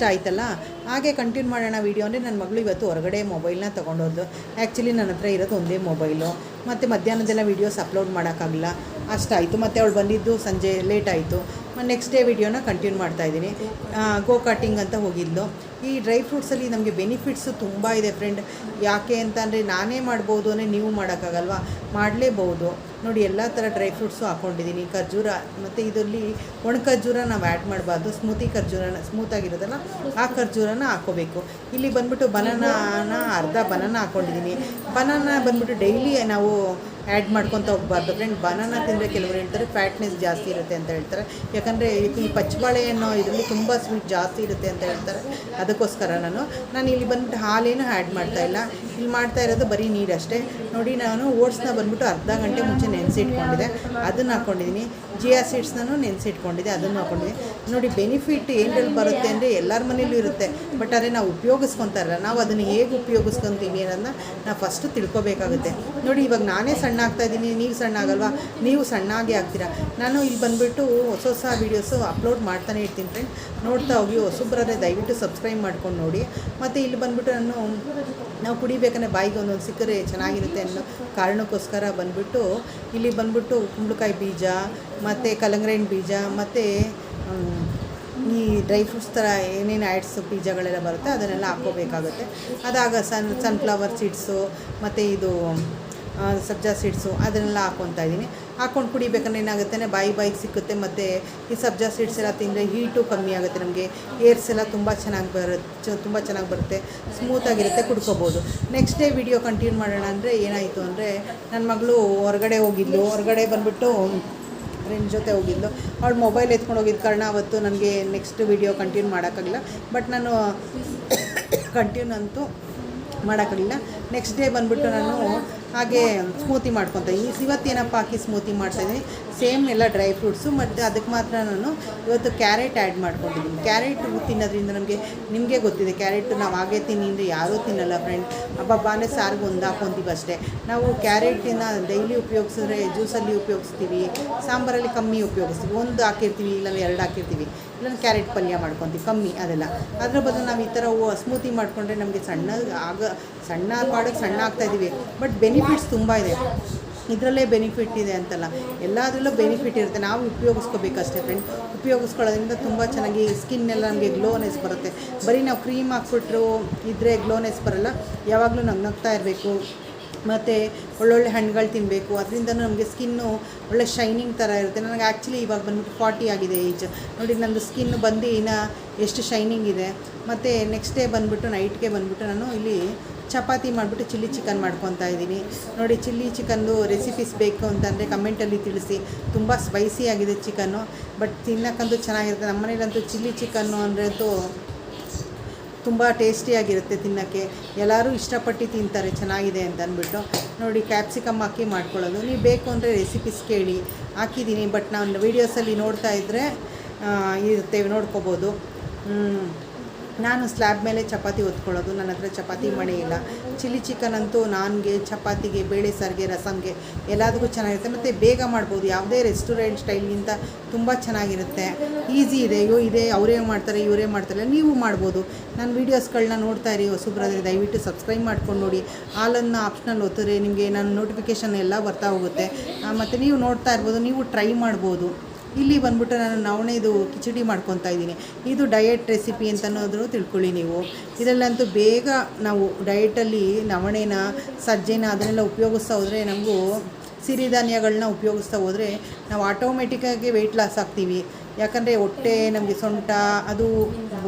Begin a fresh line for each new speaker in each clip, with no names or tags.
ಇಷ್ಟ ಆಯ್ತಲ್ಲ? ಹಾಗೆ ಕಂಟಿನ್ಯೂ ಮಾಡೋಣ ವೀಡಿಯೋ ಅಂದರೆ ನನ್ನ ಮಗಳು ಇವತ್ತು ಹೊರಗಡೆ ಮೊಬೈಲ್ನ ತೊಗೊಂಡೋದು ಆ್ಯಕ್ಚುಲಿ ನನ್ನ ಹತ್ರ ಇರೋದು ಒಂದೇ ಮೊಬೈಲು ಮತ್ತು ಮಧ್ಯಾಹ್ನದೆಲ್ಲ ವೀಡಿಯೋಸ್ ಅಪ್ಲೋಡ್ ಮಾಡೋಕ್ಕಾಗಲ್ಲ ಅಷ್ಟಾಯಿತು. ಮತ್ತು ಅವಳು ಬಂದಿದ್ದು ಸಂಜೆ ಲೇಟ್ ಆಯಿತು. ನೆಕ್ಸ್ಟ್ ಡೇ ವೀಡಿಯೋನ ಕಂಟಿನ್ಯೂ ಮಾಡ್ತಾಯಿದ್ದೀನಿ ಗೋ ಕಟಿಂಗ್ ಅಂತ ಹೋಗಿದ್ಲು. ಈ ಡ್ರೈ ಫ್ರೂಟ್ಸಲ್ಲಿ ನಮಗೆ ಬೆನಿಫಿಟ್ಸು ತುಂಬ ಇದೆ ಫ್ರೆಂಡ್. ಯಾಕೆ ಅಂತಂದರೆ ನಾನೇ ಮಾಡ್ಬೋದು ಅಂದರೆ ನೀವು ಮಾಡೋಕ್ಕಾಗಲ್ವಾ? ಮಾಡಲೇಬಹುದು ನೋಡಿ, ಎಲ್ಲ ಥರ ಡ್ರೈ ಫ್ರೂಟ್ಸು ಹಾಕ್ಕೊಂಡಿದ್ದೀನಿ ಖರ್ಜೂರ, ಮತ್ತು ಇದರಲ್ಲಿ ಒಣ ಖರ್ಜೂರ ನಾವು ಆ್ಯಡ್ ಮಾಡಬಾರ್ದು. ಸ್ಮೂತಿ ಖರ್ಜೂರನ ಸ್ಮೂತಾಗಿರೋದಲ್ಲ ಆ ಖರ್ಜೂರನ ಹಾಕೋಬೇಕು. ಇಲ್ಲಿ ಬಂದ್ಬಿಟ್ಟು ಬನಾನಾನ, ಅರ್ಧ ಬನಾನ ಹಾಕ್ಕೊಂಡಿದ್ದೀನಿ ಬನಾನ ಬಂದ್ಬಿಟ್ಟು ಡೈಲಿ ನಾವು ಆ್ಯಡ್ ಮಾಡ್ಕೊತ ಹೋಗ್ಬಾರ್ದು ಫ್ರೆಂಡ್. ಬನಾನ ತಿಂದರೆ ಕೆಲವರು ಹೇಳ್ತಾರೆ, ಫ್ಯಾಟ್ನೆಸ್ ಜಾಸ್ತಿ ಇರುತ್ತೆ ಅಂತ ಹೇಳ್ತಾರೆ. ಯಾಕಂದರೆ ಈ ಪಚ್ಚಬಾಳೆ ಅನ್ನೋ ಇದರಲ್ಲಿ ತುಂಬ ಸ್ವೀಟ್ ಜಾಸ್ತಿ ಇರುತ್ತೆ ಅಂತ ಹೇಳ್ತಾರೆ. ಅದಕ್ಕೋಸ್ಕರ ನಾನು ನಾನು ಇಲ್ಲಿ ಬಂದ್ಬಿಟ್ಟು ಹಾಲೇನು ಆ್ಯಡ್ ಮಾಡ್ತಾ ಇಲ್ಲ. ಇಲ್ಲಿ ಮಾಡ್ತಾ ಇರೋದು ಬರೀ ನೀರಷ್ಟೇ. ನೋಡಿ, ನಾನು ಓಟ್ಸ್ನ ಬಂದ್ಬಿಟ್ಟು ಅರ್ಧ ಗಂಟೆ ಮುಂಚೆ ನೆನೆಸಿಟ್ಕೊಂಡಿದ್ದೆ ಅದನ್ನು ಹಾಕ್ಕೊಂಡಿದ್ದೀನಿ ಜಿಯಾ ಸೀಡ್ಸ್ನೂ ನೆನೆಸಿಟ್ಕೊಂಡಿದ್ದೆ ಅದನ್ನು ಹಾಕ್ಕೊಂಡಿದ್ದೀನಿ ನೋಡಿ ಬೆನಿಫಿಟ್ ಏನ್ರಲ್ಲಿ ಬರುತ್ತೆ ಅಂದರೆ ಎಲ್ಲರ ಮನೇಲೂ ಇರುತ್ತೆ. ಬಟ್ ಆದರೆ ನಾವು ಉಪಯೋಗಿಸ್ಕೊತಾರಲ್ಲ ನಾವು ಅದನ್ನು ಹೇಗೆ ಉಪಯೋಗಿಸ್ಕೊತೀವಿ ಅನ್ನೋದನ್ನ ನಾವು ಫಸ್ಟು ತಿಳ್ಕೊಬೇಕಾಗುತ್ತೆ. ನೋಡಿ, ಇವಾಗ ನಾನೇ ಸಣ್ಣ ಆಗ್ತಾ ಇದ್ದೀನಿ. ನೀವು ಸಣ್ಣ ಆಗಲ್ವಾ? ನೀವು ಸಣ್ಣಾಗಿ ಆಗ್ತೀರಾ? ನಾನು ಇಲ್ಲಿ ಬಂದುಬಿಟ್ಟು ಹೊಸ ಹೊಸ ವೀಡಿಯೋಸು ಅಪ್ಲೋಡ್ ಮಾಡ್ತಾನೆ ಇರ್ತೀನಿ ಫ್ರೆಂಡ್ ನೋಡ್ತಾ ಹೋಗಿ ಹೊಸಬ್ರಾದ್ರೆ ದಯವಿಟ್ಟು ಸಬ್ಸ್ಕ್ರೈಬ್ ಮಾಡ್ಕೊಂಡು ನೋಡಿ. ಮತ್ತು ಇಲ್ಲಿ ಬಂದುಬಿಟ್ಟು ನಾನು ನಾವು ಕುಡಿಬೇಕಂದ್ರೆ ಬಾಯಿಗೆ ಒಂದೊಂದು ಸಿಕ್ಕರೆ ಚೆನ್ನಾಗಿರುತ್ತೆ ಅನ್ನೋ ಕಾರಣಕ್ಕೋಸ್ಕರ ಬಂದುಬಿಟ್ಟು ಇಲ್ಲಿ ಬಂದುಬಿಟ್ಟು ಕುಂಬಳಕಾಯಿ ಬೀಜ, ಮತ್ತು ಕಲಂಗ್ರೈನ್ ಬೀಜ, ಮತ್ತು ಈ ಡ್ರೈ ಫ್ರೂಟ್ಸ್ ಥರ ಏನೇನು ಆ್ಯಡ್ಸ್ ಬೀಜಗಳೆಲ್ಲ ಬರುತ್ತೆ ಅದನ್ನೆಲ್ಲ ಹಾಕ್ಕೋಬೇಕಾಗುತ್ತೆ. ಅದಾಗ ಸನ್ ಸನ್ಫ್ಲವರ್ ಸೀಡ್ಸು ಮತ್ತು ಇದು ಸಬ್ಜಾ ಸೀಡ್ಸು ಅದನ್ನೆಲ್ಲ ಹಾಕ್ಕೊತಾ ಇದ್ದೀನಿ. ಹಾಕ್ಕೊಂಡು ಕುಡಿಬೇಕಂದ್ರೆ ಏನಾಗುತ್ತೆ ಬಾಯಿ ಬಾಯಿಗೆ ಸಿಕ್ಕುತ್ತೆ, ಮತ್ತು ಈ ಸಬ್ಜಾ ಸೀಡ್ಸ್ ಎಲ್ಲ ತಿಂದರೆ ಹೀಟು ಕಮ್ಮಿ ಆಗುತ್ತೆ ನಮಗೆ. ಏರ್ಸ್ ಎಲ್ಲ ತುಂಬ ಚೆನ್ನಾಗಿ ಬರುತ್ತೆ ತುಂಬ ಚೆನ್ನಾಗಿ ಬರುತ್ತೆ. ಸ್ಮೂತಾಗಿರುತ್ತೆ ಕುಡ್ಕೋಬೋದು. ನೆಕ್ಸ್ಟ್ ಡೇ ವಿಡಿಯೋ ಕಂಟಿನ್ಯೂ ಮಾಡೋಣ ಅಂದರೆ ಏನಾಯಿತು ಅಂದರೆ ನನ್ನ ಮಗಳು ಹೊರಗಡೆ ಹೋಗಿದ್ಲು. ಹೊರಗಡೆ ಬಂದುಬಿಟ್ಟು ಫ್ರೆಂಡ್ ಜೊತೆ ಹೋಗಿದ್ಲು. ಅವಳು ಮೊಬೈಲ್ ಎತ್ಕೊಂಡು ಹೋಗಿದ್ದ ಕಾರಣ ಅವತ್ತು ನನಗೆ ನೆಕ್ಸ್ಟ್ ವಿಡಿಯೋ ಕಂಟಿನ್ಯೂ ಮಾಡೋಕ್ಕಾಗಿಲ್ಲ ಬಟ್ ನಾನು ಕಂಟಿನ್ಯೂ ಅಂತೂ ಮಾಡೋಕ್ಕಾಗಲಿಲ್ಲ. ನೆಕ್ಸ್ಟ್ ಡೇ ಬಂದುಬಿಟ್ಟು ನಾನು ಹಾಗೆ ಸ್ಮೂತಿ ಮಾಡ್ಕೊತ. ಈ ಇವತ್ತೇನಪ್ಪ ಹಾಕಿ ಸ್ಮೂತಿ ಮಾಡ್ತಾಯಿದ್ದೀನಿ ಸೇಮ್ ಎಲ್ಲ ಡ್ರೈ ಫ್ರೂಟ್ಸು, ಮತ್ತು ಅದಕ್ಕೆ ಮಾತ್ರ ನಾನು ಇವತ್ತು ಕ್ಯಾರೆಟ್ ಆ್ಯಡ್ ಮಾಡ್ಕೊಂಡಿದ್ದೀನಿ. ಕ್ಯಾರೆಟ್ ತಿನ್ನೋದ್ರಿಂದ ನಮಗೆ, ನಿಮಗೆ ಗೊತ್ತಿದೆ, ಕ್ಯಾರೆಟ್ ನಾವು ಹಾಗೆ ತಿನ್ನಿ ಅಂದರೆ ಯಾರೂ ತಿನ್ನಲ್ಲ ಫ್ರೆಂಡ್ ಹಬ್ಬ ಅಂದರೆ ಸಾರಿಗೆ ಒಂದು ಹಾಕೊತೀವಿ ಅಷ್ಟೇ. ನಾವು ಕ್ಯಾರೆಟಿನ ಡೈಲಿ ಉಪಯೋಗಿಸಿದ್ರೆ ಜ್ಯೂಸಲ್ಲಿ ಉಪಯೋಗಿಸ್ತೀವಿ, ಸಾಂಬಾರಲ್ಲಿ ಕಮ್ಮಿ ಉಪಯೋಗಿಸ್ತೀವಿ. ಒಂದು ಹಾಕಿರ್ತೀವಿ ಇಲ್ಲ ಎರಡು ಹಾಕಿರ್ತೀವಿ. ಇಲ್ಲ ಕ್ಯಾರೆಟ್ ಪಲ್ಯ ಮಾಡ್ಕೊತೀವಿ, ಕಮ್ಮಿ ಅದೆಲ್ಲ. ಅದ್ರ ಬದಲು ನಾವು ಈ ಥರ ಸ್ಮೂತಿ ಮಾಡಿಕೊಂಡ್ರೆ ನಮಗೆ ಸಣ್ಣ ಆಗ, ಸಣ್ಣ ಪಾಡಕ್ಕೆ ಸಣ್ಣ ಆಗ್ತಾಯಿದ್ದೀವಿ ಬಟ್ ಬೆನಿಫಿಟ್ಸ್ ತುಂಬ ಇದೆ. ಇದರಲ್ಲೇ ಬೆನಿಫಿಟ್ ಇದೆ ಅಂತಲ್ಲ. ಎಲ್ಲದರಲ್ಲೂ ಬೆನಿಫಿಟ್ ಇರುತ್ತೆ. ನಾವು ಉಪಯೋಗಿಸ್ಕೋಬೇಕಷ್ಟೇ ಫ್ರೆಂಡ್ ಉಪಯೋಗಿಸ್ಕೊಳ್ಳೋದ್ರಿಂದ ತುಂಬ ಚೆನ್ನಾಗಿ ಸ್ಕಿನ್ ಎಲ್ಲ ನಮಗೆ ಗ್ಲೋನೆಸ್ ಬರುತ್ತೆ. ಬರೀ ನಾವು ಕ್ರೀಮ್ ಹಾಕ್ಬಿಟ್ರು ಇದ್ದರೆ ಗ್ಲೋನೆಸ್ ಬರಲ್ಲ. ಯಾವಾಗಲೂ ನಗ್ನಗ್ತಾ ಇರಬೇಕು. ಮತ್ತು ಒಳ್ಳೊಳ್ಳೆ ಹಣ್ಣುಗಳು ತಿನ್ನಬೇಕು ಅದರಿಂದ ನಮಗೆ ಸ್ಕಿನ್ನು ಒಳ್ಳೆ ಶೈನಿಂಗ್ ಥರ ಇರುತ್ತೆ. ನನಗೆ ಆ್ಯಕ್ಚುಲಿ ಇವಾಗ ಬಂದ್ಬಿಟ್ಟು ಫಾರ್ಟಿ ಆಗಿದೆ ಏಜ್ ನೋಡಿ ನನ್ನದು ಸ್ಕಿನ್ ಬಂದು ಇನ್ನು ಎಷ್ಟು ಶೈನಿಂಗ್ ಇದೆ. ಮತ್ತು ನೆಕ್ಸ್ಟ್ ಡೇ ಬಂದುಬಿಟ್ಟು ನೈಟ್ಗೆ ಬಂದುಬಿಟ್ಟು ನಾನು ಇಲ್ಲಿ ಚಪಾತಿ ಮಾಡಿಬಿಟ್ಟು ಚಿಲ್ಲಿ ಚಿಕನ್ ಮಾಡ್ಕೊತಾ ಇದ್ದೀನಿ. ನೋಡಿ ಚಿಲ್ಲಿ ಚಿಕನ್ದು ರೆಸಿಪೀಸ್ ಬೇಕು ಅಂತಂದರೆ ಕಮೆಂಟಲ್ಲಿ ತಿಳಿಸಿ. ತುಂಬ ಸ್ಪೈಸಿ ಆಗಿದೆ ಚಿಕನ್ನು ಬಟ್ ತಿನ್ನಕ್ಕಂತೂ ಚೆನ್ನಾಗಿರುತ್ತೆ. ನಮ್ಮ ಮನೇಲಂತೂ ಚಿಲ್ಲಿ ಚಿಕನ್ನು ಅಂದರೆ ಅಂತೂ ತುಂಬ ಟೇಸ್ಟಿಯಾಗಿರುತ್ತೆ ತಿನ್ನೋಕ್ಕೆ. ಎಲ್ಲರೂ ಇಷ್ಟಪಟ್ಟು ತಿಂತಾರೆ, ಚೆನ್ನಾಗಿದೆ ಅಂತ ಅಂದ್ಬಿಟ್ಟು. ನೋಡಿ ಕ್ಯಾಪ್ಸಿಕಮ್ ಹಾಕಿ ಮಾಡ್ಕೊಳ್ಳೋದು. ನೀವು ಬೇಕು ಅಂದರೆ ರೆಸಿಪೀಸ್ ಕೇಳಿ. ಹಾಕಿದ್ದೀನಿ ಬಟ್ ನಾನು ವೀಡಿಯೋಸಲ್ಲಿ ನೋಡ್ತಾ ಇದ್ದರೆ ಇರುತ್ತೆ, ನೋಡ್ಕೋಬೋದು. ನಾನು ಸ್ಲ್ಯಾಬ್ ಮೇಲೆ ಚಪಾತಿ ಹೊತ್ಕೊಳ್ಳೋದು. ನನ್ನ ಹತ್ರ ಚಪಾತಿ ಮಣೆ ಇಲ್ಲ. ಚಿಲ್ಲಿ ಚಿಕನ್ ಅಂತೂ ನಾನ್ಗೆ, ಚಪಾತಿಗೆ, ಬೇಳೆ ಸಾರಿಗೆ ರಸಮ್ಗೆ ಎಲ್ಲದಕ್ಕೂ ಚೆನ್ನಾಗಿರುತ್ತೆ. ಮತ್ತು ಬೇಗ ಮಾಡ್ಬೋದು. ಯಾವುದೇ ರೆಸ್ಟೋರೆಂಟ್ ಸ್ಟೈಲ್ಗಿಂತ ತುಂಬ ಚೆನ್ನಾಗಿರುತ್ತೆ. ಈಸಿ ಇದೆ. ಅಯ್ಯೋ, ಇದೆ ಅವರೇ ಮಾಡ್ತಾರೆ, ಇವರೇ ಮಾಡ್ತಾರೆ, ನೀವು ಮಾಡ್ಬೋದು. ನನ್ನ ವೀಡಿಯೋಸ್ಗಳನ್ನ ನೋಡ್ತಾ ಇರಿ ಹೊಸಬ್ರಾದರೆ ದಯವಿಟ್ಟು ಸಬ್ಸ್ಕ್ರೈಬ್ ಮಾಡ್ಕೊಂಡು ನೋಡಿ. ಹಾಲನ್ನು ಆಪ್ಷನಲ್ಲಿ ಒತ್ತರೆ, ನಿಮಗೆ ನನ್ನ ನೋಟಿಫಿಕೇಷನ್ ಎಲ್ಲ ಬರ್ತಾ ಹೋಗುತ್ತೆ. ಮತ್ತು ನೀವು ನೋಡ್ತಾ ಇರ್ಬೋದು, ನೀವು ಟ್ರೈ ಮಾಡ್ಬೋದು. ಇಲ್ಲಿ ಬಂದ್ಬಿಟ್ಟು ನಾನು ನವಣೆದು ಕಿಚಡಿ ಮಾಡ್ಕೊತಾ ಇದ್ದೀನಿ. ಇದು ಡಯಟ್ ರೆಸಿಪಿ ಅಂತ ಅನ್ನೋದನ್ನು ತಿಳ್ಕೊಳ್ಳಿ ನೀವು. ಇದರಲ್ಲಂತೂ ಬೇಗ ನಾವು ಡಯೆಟಲ್ಲಿ ನವಣೆನ, ಸಜ್ಜೆನ ಅದನ್ನೆಲ್ಲ ಉಪಯೋಗಿಸ್ತಾ ಹೋದರೆ ನಮಗೂ ಸಿರಿಧಾನ್ಯಗಳನ್ನ ಉಪಯೋಗಿಸ್ತಾ ಹೋದರೆ ನಾವು ಆಟೋಮೆಟಿಕ್ಕಾಗಿ ವೆಯ್ಟ್ ಲಾಸ್ ಆಗ್ತೀವಿ. ಯಾಕಂದರೆ ಹೊಟ್ಟೆ, ನಮಗೆ ಸೊಂಟ, ಅದು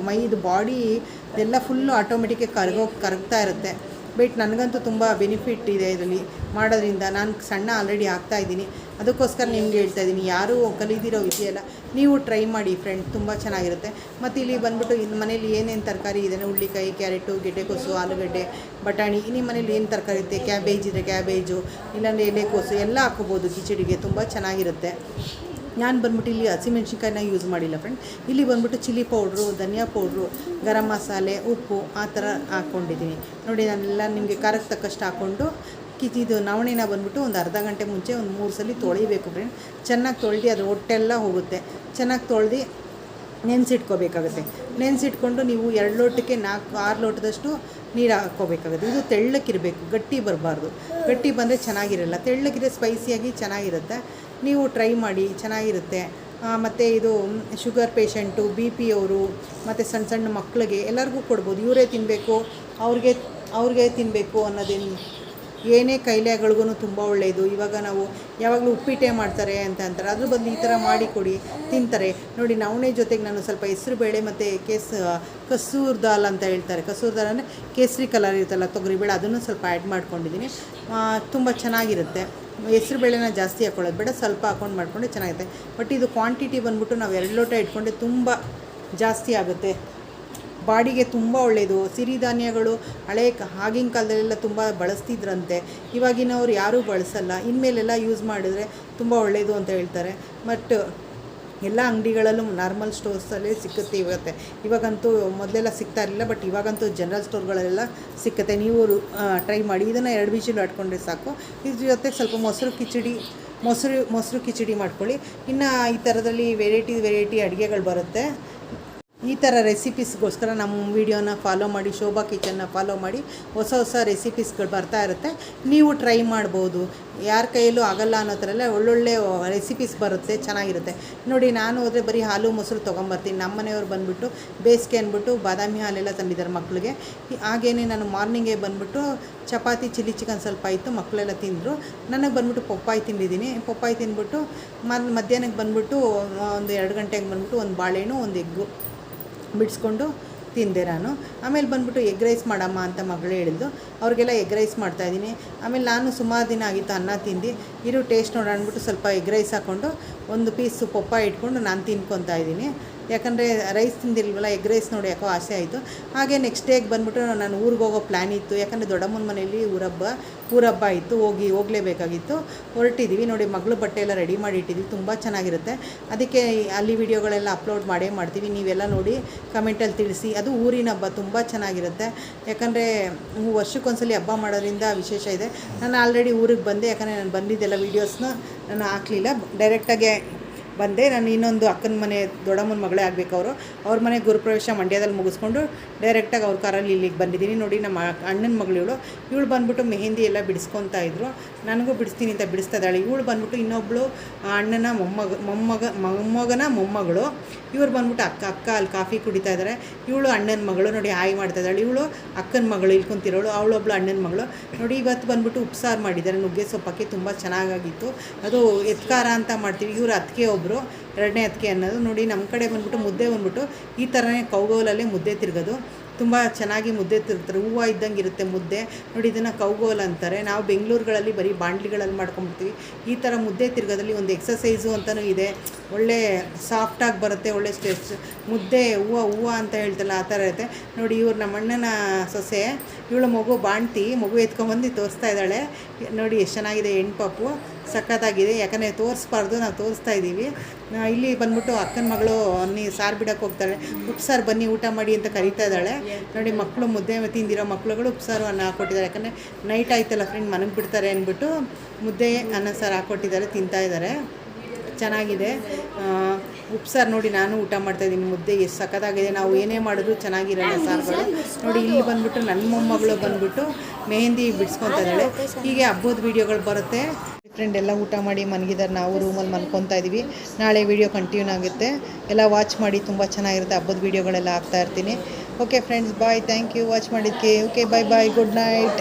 ಮೈದು ಬಾಡಿ ಎಲ್ಲ ಫುಲ್ಲು ಆಟೋಮೆಟಿಕ್ಕಾಗಿ ಕರಗೋ, ಕರಗ್ತಾ ಇರುತ್ತೆ. ಬಟ್ ನನಗಂತೂ ತುಂಬ ಬೆನಿಫಿಟ್ ಇದೆ ಇದರಲ್ಲಿ ಮಾಡೋದ್ರಿಂದ. ನಾನು ಸಣ್ಣ ಆಲ್ರೆಡಿ ಆಗ್ತಾ ಇದ್ದೀನಿ. ಅದಕ್ಕೋಸ್ಕರ ನಿಮ್ಗೆ ಹೇಳ್ತಾ ಇದ್ದೀನಿ, ಯಾರೂ ಕಲಿದಿರೋ ವಿಷಯ ಅಲ್ಲ ನೀವು ಟ್ರೈ ಮಾಡಿ ಫ್ರೆಂಡ್ ತುಂಬ ಚೆನ್ನಾಗಿರುತ್ತೆ. ಮತ್ತು ಇಲ್ಲಿ ಬಂದ್ಬಿಟ್ಟು ಇನ್ನು ಮನೇಲಿ ಏನೇನು ತರಕಾರಿ ಇದೆ ಹುಳ್ಳಿಕಾಯಿ ಕ್ಯಾರೆಟು ಗೆಡ್ಡೆಕೋಸು ಆಲೂಗಡ್ಡೆ, ಬಟಾಣಿ ನಿಮ್ಮ ಮನೇಲಿ ಏನು ತರಕಾರಿ ಇರುತ್ತೆ? ಕ್ಯಾಬೇಜ್ ಇದೆ ಕ್ಯಾಬೇಜು ಇಲ್ಲಾಂದರೆ ಎಲೆಕೋಸು ಎಲ್ಲ ಹಾಕೋಬೋದು ಕಿಚಡಿಗೆ ತುಂಬ ಚೆನ್ನಾಗಿರುತ್ತೆ. ನಾನು ಬಂದ್ಬಿಟ್ಟು ಇಲ್ಲಿ ಹಸಿಮೆಣ್ಸಿನ್ಕಾಯಿನ ಯೂಸ್ ಮಾಡಿಲ್ಲ ಫ್ರೆಂಡ್ ಇಲ್ಲಿ ಬಂದ್ಬಿಟ್ಟು ಚಿಲ್ಲಿ ಪೌಡ್ರು ಧನಿಯಾ ಪೌಡ್ರು ಗರಂ ಮಸಾಲೆ, ಉಪ್ಪು ಆ ಥರ ಹಾಕ್ಕೊಂಡಿದ್ದೀನಿ. ನೋಡಿ, ನಾನೆಲ್ಲ ನಿಮಗೆ ಖಾರಕ್ಕೆ ತಕ್ಕಷ್ಟು ಹಾಕ್ಕೊಂಡು ಕಿತ್ತಿದ್ದು ನವಣೆನ ಬಂದ್ಬಿಟ್ಟು ಒಂದು ಅರ್ಧ ಗಂಟೆ ಮುಂಚೆ ಒಂದು ಮೂರು ಸಲ ತೊಳಿಬೇಕು ಫ್ರೆಂಡ್ ಚೆನ್ನಾಗಿ ತೊಳ್ದು ಅದು ಹೊಟ್ಟೆಲ್ಲ ಹೋಗುತ್ತೆ. ಚೆನ್ನಾಗಿ ತೊಳ್ದು ನೆನೆಸಿಟ್ಕೋಬೇಕಾಗುತ್ತೆ. ನೆನೆಸಿಟ್ಕೊಂಡು ನೀವು ಎರಡು ಲೋಟಕ್ಕೆ ನಾಲ್ಕು, ಆರು ಲೋಟದಷ್ಟು ನೀರು ಹಾಕ್ಕೋಬೇಕಾಗುತ್ತೆ. ಇದು ತೆಳ್ಳಕ್ಕಿರಬೇಕು ಗಟ್ಟಿ ಬರಬಾರ್ದು. ಗಟ್ಟಿ ಬಂದರೆ ಚೆನ್ನಾಗಿರಲ್ಲ. ತೆಳ್ಳಗಿದ್ರೆ ಸ್ಪೈಸಿಯಾಗಿ ಚೆನ್ನಾಗಿರುತ್ತೆ. ನೀವು ಟ್ರೈ ಮಾಡಿ, ಚೆನ್ನಾಗಿರುತ್ತೆ. ಮತ್ತು ಇದು ಶುಗರ್ ಪೇಷಂಟು ಬಿ ಪಿ ಅವರು, ಮತ್ತು ಸಣ್ಣ ಸಣ್ಣ ಮಕ್ಕಳಿಗೆ ಎಲ್ಲರಿಗೂ ಕೊಡ್ಬೋದು. ಇವರೇ ತಿನ್ನಬೇಕು ಅವ್ರಿಗೆ ಅವ್ರಿಗೆ ತಿನ್ನಬೇಕು ಅನ್ನೋದೇನು ಏನೇ ಕಾಯಿಲೆಗಳಿಗೂ ತುಂಬ ಒಳ್ಳೆಯದು. ಇವಾಗ ನಾವು ಯಾವಾಗಲೂ ಉಪ್ಪಿಟ್ಟೆ ಮಾಡ್ತಾರೆ ಅಂತ ಅಂತಾರೆ. ಅದ್ರ ಬದಲು ಈ ಥರ ಮಾಡಿ ಕೊಡಿ, ತಿಂತಾರೆ. ನೋಡಿ, ನವಣೆ ಜೊತೆಗೆ ನಾನು ಸ್ವಲ್ಪ ಹೆಸರು ಬೇಳೆ ಮತ್ತು ಕೇಸ್ ಕಸೂರ್ ದಾಲ್ ಅಂತ ಹೇಳ್ತಾರೆ. ಕಸೂರ್ ದಾಲ್ ಅಂದರೆ ಕೇಸರಿ ಕಲರ್ ಇರುತ್ತಲ್ಲ ತೊಗರಿಬೇಳೆ ಅದನ್ನು ಸ್ವಲ್ಪ ಆ್ಯಡ್ ಮಾಡ್ಕೊಂಡಿದ್ದೀನಿ. ತುಂಬ ಚೆನ್ನಾಗಿರುತ್ತೆ. ಹೆಸ್ರು ಬೇಳೆನ ಜಾಸ್ತಿ ಹಾಕ್ಕೊಳ್ಳೋದು ಬೇಡ, ಸ್ವಲ್ಪ ಹಾಕೊಂಡು ಮಾಡಿಕೊಂಡ್ರೆ ಚೆನ್ನಾಗಿರುತ್ತೆ. ಬಟ್ ಇದು ಕ್ವಾಂಟಿಟಿ ಬಂದ್ಬಿಟ್ಟು ನಾವು ಎರಡು ಲೋಟ ಇಟ್ಕೊಂಡ್ರೆ ತುಂಬ ಜಾಸ್ತಿ ಆಗುತ್ತೆ. ಬಾಡಿಗೆ ತುಂಬ ಒಳ್ಳೆಯದು ಸಿರಿಧಾನ್ಯಗಳು ಹಳೆ ಆಗಿನ ಕಾಲದಲ್ಲೆಲ್ಲ ತುಂಬ ಬಳಸ್ತಿದ್ರಂತೆ. ಇವಾಗಿನವರು ಯಾರೂ ಬಳಸಲ್ಲ. ಇನ್ಮೇಲೆಲ್ಲ ಯೂಸ್ ಮಾಡಿದರೆ ತುಂಬ ಒಳ್ಳೆಯದು ಅಂತ ಹೇಳ್ತಾರೆ. ಬಟ್ ಎಲ್ಲ ಅಂಗಡಿಗಳಲ್ಲೂ ನಾರ್ಮಲ್ ಸ್ಟೋರ್ಸಲ್ಲೇ ಸಿಕ್ಕುತ್ತೆ ಇವತ್ತೆ. ಇವಾಗಂತೂ ಮೊದಲೆಲ್ಲ ಸಿಗ್ತಾ ಇರಲಿಲ್ಲ ಬಟ್ ಇವಾಗಂತೂ ಜನರಲ್ ಸ್ಟೋರ್ಗಳೆಲ್ಲ ಸಿಕ್ಕುತ್ತೆ. ನೀವು ಟ್ರೈ ಮಾಡಿ. ಇದನ್ನು ಎರಡು ಬೀಜಲು ಆಡ್ಕೊಂಡ್ರೆ ಸಾಕು. ಇದ್ರ ಜೊತೆ ಸ್ವಲ್ಪ ಮೊಸರು ಕಿಚಡಿ, ಮೊಸರು ಮೊಸರು ಕಿಚಡಿ ಮಾಡ್ಕೊಳ್ಳಿ. ಇನ್ನು ಈ ಥರದಲ್ಲಿ ವೆರೈಟಿ ವೆರೈಟಿ ಅಡುಗೆಗಳು ಬರುತ್ತೆ. ಈ ಥರ ರೆಸಿಪೀಸ್ಗೋಸ್ಕರ ನಮ್ಮ ವೀಡಿಯೋನ ಫಾಲೋ ಮಾಡಿ, ಶೋಭಾ ಕಿಚನ್ನ ಫಾಲೋ ಮಾಡಿ ಹೊಸ ಹೊಸ ರೆಸಿಪೀಸ್ಗಳು ಬರ್ತಾ ಇರುತ್ತೆ. ನೀವು ಟ್ರೈ ಮಾಡ್ಬೋದು. ಯಾರ ಕೈಯಲ್ಲೂ ಆಗಲ್ಲ ಅನ್ನೋ ಥರ ಒಳ್ಳೊಳ್ಳೆ ರೆಸಿಪೀಸ್ ಬರುತ್ತೆ, ಚೆನ್ನಾಗಿರುತ್ತೆ. ನೋಡಿ, ನಾನು ಹೋದರೆ ಬರೀ ಹಾಲು, ಮೊಸರು ತೊಗೊಂಬರ್ತೀನಿ. ನಮ್ಮ ಮನೆಯವ್ರು ಬಂದುಬಿಟ್ಟು ಬೇಸಿಗೆ ಅಂದ್ಬಿಟ್ಟು ಬಾದಾಮಿ ಹಾಲೆಲ್ಲ ತಂದಿದ್ದಾರೆ ಮಕ್ಕಳಿಗೆ ಹಾಗೇನೆ ನಾನು ಮಾರ್ನಿಂಗೇ ಬಂದುಬಿಟ್ಟು ಚಪಾತಿ, ಚಿಲ್ಲಿ ಚಿಕನ್ ಸ್ವಲ್ಪ ಆಯಿತು ಮಕ್ಕಳೆಲ್ಲ ತಿಂದರು. ನನಗೆ ಬಂದ್ಬಿಟ್ಟು ಪಪ್ಪಾಯಿ ತಿಂದಿದ್ದೀನಿ. ಪಪ್ಪಾಯಿ ತಿಂದ್ಬಿಟ್ಟು ಮಧ್ಯಾಹ್ನಕ್ಕೆ ಬಂದುಬಿಟ್ಟು ಒಂದು ಎರಡು ಗಂಟೆಗೆ ಬಂದುಬಿಟ್ಟು ಒಂದು ಬಾಳೆಹಣ್ಣು, ಒಂದು ಎಗ್ಗು. ಬಿಡಿಸ್ಕೊಂಡು ತಿಂದೆ ನಾನು. ಆಮೇಲೆ ಬಂದುಬಿಟ್ಟು ಎಗ್ ರೈಸ್ ಮಾಡಮ್ಮ ಅಂತ ಮಗಳು ಹೇಳಿದ್ದು. ಅವ್ರಿಗೆಲ್ಲ ಎಗ್ ರೈಸ್ ಮಾಡ್ತಾಯಿದ್ದೀನಿ ಆಮೇಲೆ ನಾನು ಸುಮಾರು ದಿನ ಆಗಿತ್ತು ಅನ್ನ ತಿಂದು. ಇರು ಟೇಸ್ಟ್ ನೋಡಿ ಅಂದ್ಬಿಟ್ಟು ಸ್ವಲ್ಪ ಎಗ್ ರೈಸ್ ಹಾಕ್ಕೊಂಡು ಒಂದು ಪೀಸು ಪಪ್ಪ ಇಟ್ಕೊಂಡು ನಾನು ತಿನ್ಕೊತಾ ಇದ್ದೀನಿ. ಯಾಕಂದರೆ ರೈಸ್ ತಿಂದಿಲ್ವಲ್ಲ ಎಗ್ ರೈಸ್ ನೋಡಿ ಯಾಕೋ ಆಸೆ ಆಯಿತು. ಹಾಗೆ ನೆಕ್ಸ್ಟ್ ಡೇಗೆ ಬಂದುಬಿಟ್ಟು ನಾನು ಊರಿಗೆ ಹೋಗೋ ಪ್ಲ್ಯಾನ್ ಇತ್ತು. ಯಾಕಂದರೆ ದೊಡ್ಡಮ್ಮನ ಮನೆಯಲ್ಲಿ ಊರಬ್ಬ ಊರಬ್ಬ ಇತ್ತು. ಹೋಗಿ ಹೋಗಲೇಬೇಕಾಗಿತ್ತು. ಹೊರಟಿದ್ದೀವಿ ನೋಡಿ, ಮಗಳು ಬಟ್ಟೆ ಎಲ್ಲ ರೆಡಿ ಮಾಡಿ ಇಟ್ಟಿದ್ದೀವಿ ತುಂಬ ಚೆನ್ನಾಗಿರುತ್ತೆ. ಅದಕ್ಕೆ ಅಲ್ಲಿ ವಿಡಿಯೋಗಳೆಲ್ಲ ಅಪ್ಲೋಡ್ ಮಾಡೇ ಮಾಡ್ತೀವಿ. ನೀವೆಲ್ಲ ನೋಡಿ ಕಮೆಂಟಲ್ಲಿ ತಿಳಿಸಿ. ಅದು ಊರಿನ ಹಬ್ಬ. ತುಂಬ ಚೆನ್ನಾಗಿರುತ್ತೆ. ಯಾಕಂದರೆ ವರ್ಷಕ್ಕೊಂದ್ಸಲಿ ಹಬ್ಬ ಮಾಡೋದ್ರಿಂದ ವಿಶೇಷ ಇದೆ. ನಾನು ಆಲ್ರೆಡಿ ಊರಿಗೆ ಬಂದೆ. ಯಾಕಂದರೆ ನಾನು ಬಂದಿದ್ದೆಲ್ಲ ವೀಡಿಯೋಸ್ನ ನಾನು ಹಾಕಲಿಲ್ಲ. ಡೈರೆಕ್ಟಾಗೆ ಬಂದೆ. ನಾನು ಇನ್ನೊಂದು ಅಕ್ಕನ ಮನೆ, ದೊಡ್ಡಮ್ಮನ ಮಗಳೇ ಆಗಬೇಕು ಅವರು. ಅವ್ರ ಮನೆ ಗುರುಪ್ರವೇಶ ಮಂಡ್ಯದಲ್ಲಿ ಮುಗಿಸ್ಕೊಂಡು ಡೈರೆಕ್ಟಾಗಿ ಅವ್ರ ಕಾರಲ್ಲಿ ಇಲ್ಲಿಗೆ ಬಂದಿದ್ದೀನಿ. ನೋಡಿ ನಮ್ಮ ಅಣ್ಣನ ಮಗಳು ಇವಳು. ಇವಳು ಬಂದ್ಬಿಟ್ಟು ಮೆಹಂದಿ ಎಲ್ಲ ಬಿಡಿಸ್ಕೊತಾ ಇದ್ರು. ನನಗೂ ಬಿಡಿಸ್ತೀನಿ ಅಂತ ಬಿಡಿಸ್ತಾ ಇದ್ದಾಳೆ ಇವಳು ಬಂದ್ಬಿಟ್ಟು ಇನ್ನೊಬ್ಬಳು ಅಣ್ಣನ ಮೊಮ್ಮಗ ಮೊಮ್ಮಗ ಮೊಮ್ಮಗನ ಮೊಮ್ಮಗಳು. ಇವ್ರು ಬಂದ್ಬಿಟ್ಟು ಅಕ್ಕ ಅಕ್ಕ ಅಲ್ಲಿ ಕಾಫಿ ಕುಡಿತಾ ಇದ್ದಾರೆ ಇವಳು ಅಣ್ಣನ ಮಗಳು. ನೋಡಿ, ಹಾಯ್ ಮಾಡ್ತಾ ಇದ್ದಾಳೆ ಇವಳು ಅಕ್ಕನ ಮಗಳು, ಇಳ್ಕೊಂತಿರೋಳು. ಕುಂತಿರೋಳು ಅವಳೊಬ್ಳು ಅಣ್ಣನ ಮಗಳು. ನೋಡಿ, ಇವತ್ತು ಬಂದ್ಬಿಟ್ಟು ಉಪ್ಸಾರು ಮಾಡಿದ್ದಾರೆ. ನುಗ್ಗೆ ಸೊಪ್ಪಕ್ಕೆ ತುಂಬ ಚೆನ್ನಾಗಾಗಿತ್ತು. ಅದು ಎತ್ಕಾರ ಅಂತ ಮಾಡ್ತೀವಿ. ಇವರು ಅತ್ತಿಗೆ ಒಬ್ಬರು ಎರಡನೇ ಅತ್ತಿಗೆ ಅನ್ನೋದು. ನೋಡಿ, ನಮ್ಮ ಕಡೆ ಬಂದ್ಬಿಟ್ಟು ಮುದ್ದೆ ಬಂದ್ಬಿಟ್ಟು ಈ ಥರನೇ ಕೌಗೋಲಲ್ಲೇ ಮುದ್ದೆ ತಿರ್ಗೋದು. ತುಂಬ ಚೆನ್ನಾಗಿ ಮುದ್ದೆ ತಿರ್ತಾರೆ ಹೂವು ಇದ್ದಂಗೆ ಇರುತ್ತೆ ಮುದ್ದೆ. ನೋಡಿ ಇದನ್ನು ಕೌಗೋಲ್ ಅಂತಾರೆ. ನಾವು ಬೆಂಗಳೂರುಗಳಲ್ಲಿ ಬರೀ ಬಾಂಡ್ಲಿಗಳಲ್ಲಿ ಮಾಡ್ಕೊಂಬಿಡ್ತೀವಿ ಈ ಥರ ಮುದ್ದೆ ತಿರ್ಗೋದ್ರಲ್ಲಿ ಒಂದು ಎಕ್ಸಸೈಸು ಅಂತಲೂ ಇದೆ. ಒಳ್ಳೆ ಸಾಫ್ಟಾಗಿ ಬರುತ್ತೆ, ಒಳ್ಳೆ ಸ್ಟೆಚ್ ಮುದ್ದೆ, ಹೂವು ಹೂವು ಅಂತ ಹೇಳ್ತಲ್ಲ, ಆ ಥರ ಇರುತ್ತೆ. ನೋಡಿ ಇವ್ರು ನಮ್ಮ ಅಣ್ಣನ ಸೊಸೆ, ಇವಳು ಮಗು ಬಾಣ್ತಿ, ಮಗು ಎತ್ಕೊಂಬಂದು ತೋರಿಸ್ತಾ ಇದ್ದಾಳೆ. ನೋಡಿ ಎಷ್ಟು ಚೆನ್ನಾಗಿದೆ ಹೆಣ್ಣು ಪಾಪು. ಸಖತ್ತಾಗಿದೆ. ಯಾಕಂದರೆ ತೋರಿಸ್ಬಾರ್ದು, ನಾವು ತೋರಿಸ್ತಾ ಇದ್ದೀವಿ ಇಲ್ಲಿ ಬಂದ್ಬಿಟ್ಟು ಅಕ್ಕನ ಮಗಳು ಅನ್ನಿ ಸಾರು ಬಿಡೋಕ್ಕೆ ಹೋಗ್ತಾಳೆ. ಉಪ್ಸಾರು ಬನ್ನಿ, ಊಟ ಮಾಡಿ ಅಂತ ಕರಿತಾ ಇದ್ದಾಳೆ. ನೋಡಿ ಮಕ್ಕಳು ಮುದ್ದೆ ತಿಂದಿರೋ ಮಕ್ಕಳುಗಳು ಉಪ್ಸಾರು ಅನ್ನ ಹಾಕ್ಕೊಟ್ಟಿದ್ದಾರೆ ಯಾಕಂದರೆ ನೈಟ್ ಆಯ್ತಲ್ಲ ಫ್ರೆಂಡ್ ಮನಗೆ ಬಿಡ್ತಾರೆ ಅಂದ್ಬಿಟ್ಟು ಮುದ್ದೆ, ಅನ್ನ ಸಾರು ಹಾಕ್ಕೊಟ್ಟಿದ್ದಾರೆ ತಿಂತಾ ಇದ್ದಾರೆ. ಚೆನ್ನಾಗಿದೆ. ಉಪ್ಸಾರು ನೋಡಿ, ನಾನು ಊಟ ಮಾಡ್ತಾಯಿದ್ದೀನಿ ಮುದ್ದೆ ಎಷ್ಟು ಸಖತ್ತಾಗಿದೆ. ನಾವು ಏನೇ ಮಾಡಿದ್ರು ಚೆನ್ನಾಗಿರಲ್ಲ ಸಾರುಗಳು. ನೋಡಿ, ಇಲ್ಲಿ ಬಂದ್ಬಿಟ್ಟು ನನ್ನ ಮೊಮ್ಮಗಳು ಬಂದ್ಬಿಟ್ಟು ಮೆಹಂದಿ ಬಿಡಿಸ್ಕೊತಾ ಇದ್ದಾಳೆ. ಹೀಗೆ ಹಬ್ಬದ ವೀಡಿಯೋಗಳು ಬರುತ್ತೆ. ಫ್ರೆಂಡ್ ಎಲ್ಲ ಊಟ ಮಾಡಿ ಮನಗಿದ್ದಾರೆ ನಾವು ರೂಮಲ್ಲಿ ಮಲ್ಕೊತಾ ಇದ್ದೀವಿ ನಾಳೆ ವೀಡಿಯೋ ಕಂಟಿನ್ಯೂ ಆಗುತ್ತೆ. ಎಲ್ಲ ವಾಚ್ ಮಾಡಿ ತುಂಬ ಚೆನ್ನಾಗಿರುತ್ತೆ. ಹಬ್ಬದ ವೀಡಿಯೋಗಳೆಲ್ಲ ಹಾಕ್ತಾ ಇರ್ತೀನಿ. Okay friends bye thank you watch ಮಾಡಿದ್ದಕ್ಕೆ okay bye bye good night